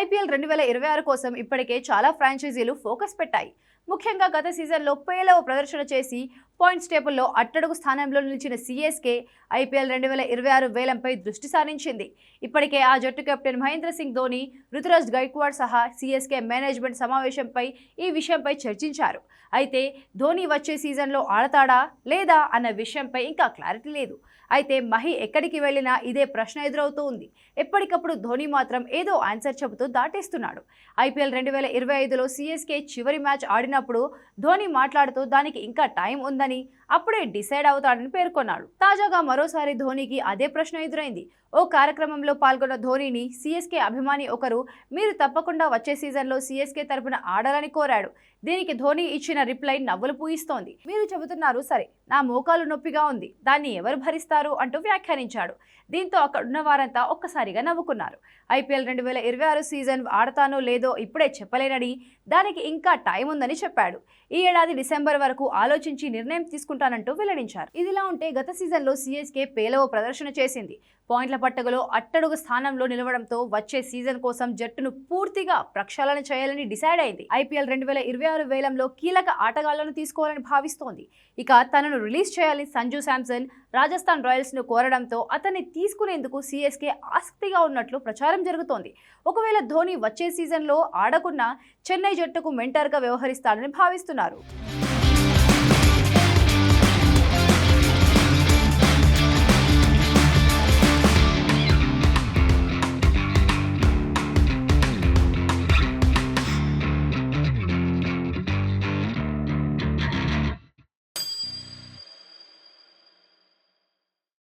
IPL రెండు వేల ఇరవై ఆరు కోసం ఇప్పటికే చాలా ఫ్రాంచైజీలు ఫోకస్ పెట్టాయి. ముఖ్యంగా గత సీజన్లో పేలవ ప్రదర్శన చేసి పాయింట్స్ టేబుల్లో అట్టడుగు స్థానంలో నిలిచిన సీఎస్కే ఐపీఎల్ రెండు వేల ఇరవై ఆరు వేలంపై దృష్టి సారించింది. ఇప్పటికే ఆ జట్టు కెప్టెన్ మహేంద్ర సింగ్ ధోని రుతురాజ్ గైక్వాడ్ సహా సీఎస్కే మేనేజ్మెంట్ సమావేశంపై ఈ విషయంపై చర్చించారు. అయితే ధోని వచ్చే సీజన్లో ఆడతాడా లేదా అన్న విషయంపై ఇంకా క్లారిటీ లేదు. అయితే మహి ఎక్కడికి వెళ్ళినా ఇదే ప్రశ్న ఎదురవుతూ ఉంది. ఎప్పటికప్పుడు ధోని మాత్రం ఏదో ఆన్సర్ చెబుతూ దాటేస్తున్నాడు. ఐపీఎల్ రెండు వేల ఇరవై ఐదులో సిఎస్కే చివరి మ్యాచ్ ఆడినప్పుడు ధోని మాట్లాడుతూ దానికి ఇంకా టైం ఉందని అప్పుడే డిసైడ్ అవుతాడని పేర్కొన్నాడు. తాజాగా మరోసారి ధోనికి అదే ప్రశ్న ఎదురైంది. ఓ కార్యక్రమంలో పాల్గొన్న ధోనిని సిఎస్కే అభిమాని ఒకరు మీరు తప్పకుండా వచ్చే సీజన్లో సిఎస్కే తరపున ఆడాలని కోరాడు. దీనికి ధోని ఇచ్చిన రిప్లై నవ్వులు పూయిస్తోంది. మీరు చెబుతున్నారు సరే నా మోకాలు నొప్పిగా ఉంది దాన్ని ఎవరు భరిస్తారు అంటూ వ్యాఖ్యానించాడు. దీంతో అక్కడున్న వారంతా ఒక్కసారిగా నవ్వుకున్నారు. ఐపీఎల్ రెండు వేల ఇరవై ఆరు సీజన్ ఆడతానో లేదో ఇప్పుడే చెప్పలేనని దానికి ఇంకా టైం ఉందని చెప్పాడు. ఈ ఏడాది డిసెంబర్ వరకు ఆలోచించి నిర్ణయం తీసుకుంటానంటూ వెల్లడించారు. ఇదిలా ఉంటే గత సీజన్లో సీఎస్కే పేలవ ప్రదర్శన చేసింది. పాయింట్ల పట్టగలో అట్టడుగు స్థానంలో నిలవడంతో వచ్చే సీజన్ కోసం జట్టును పూర్తిగా ప్రక్షాళన చేయాలని డిసైడ్ అయింది. ఐపీఎల్ రెండు వేల ఇరవై ఆరు వేలంలో కీలక ఆటగాళ్ళను తీసుకోవాలని భావిస్తోంది. ఇక తనను రిలీజ్ చేయాలని సంజు శాంసన్ రాజస్థాన్ రాయల్స్ను కోరడంతో అతన్ని తీసుకునేందుకు సీఎస్కే ఆసక్తిగా ఉన్నట్లు ప్రచారం జరుగుతోంది. ఒకవేళ ధోని వచ్చే సీజన్లో ఆడకున్నా చెన్నై జట్టుకు మెంటర్గా వ్యవహరిస్తాడని భావిస్తున్నారు.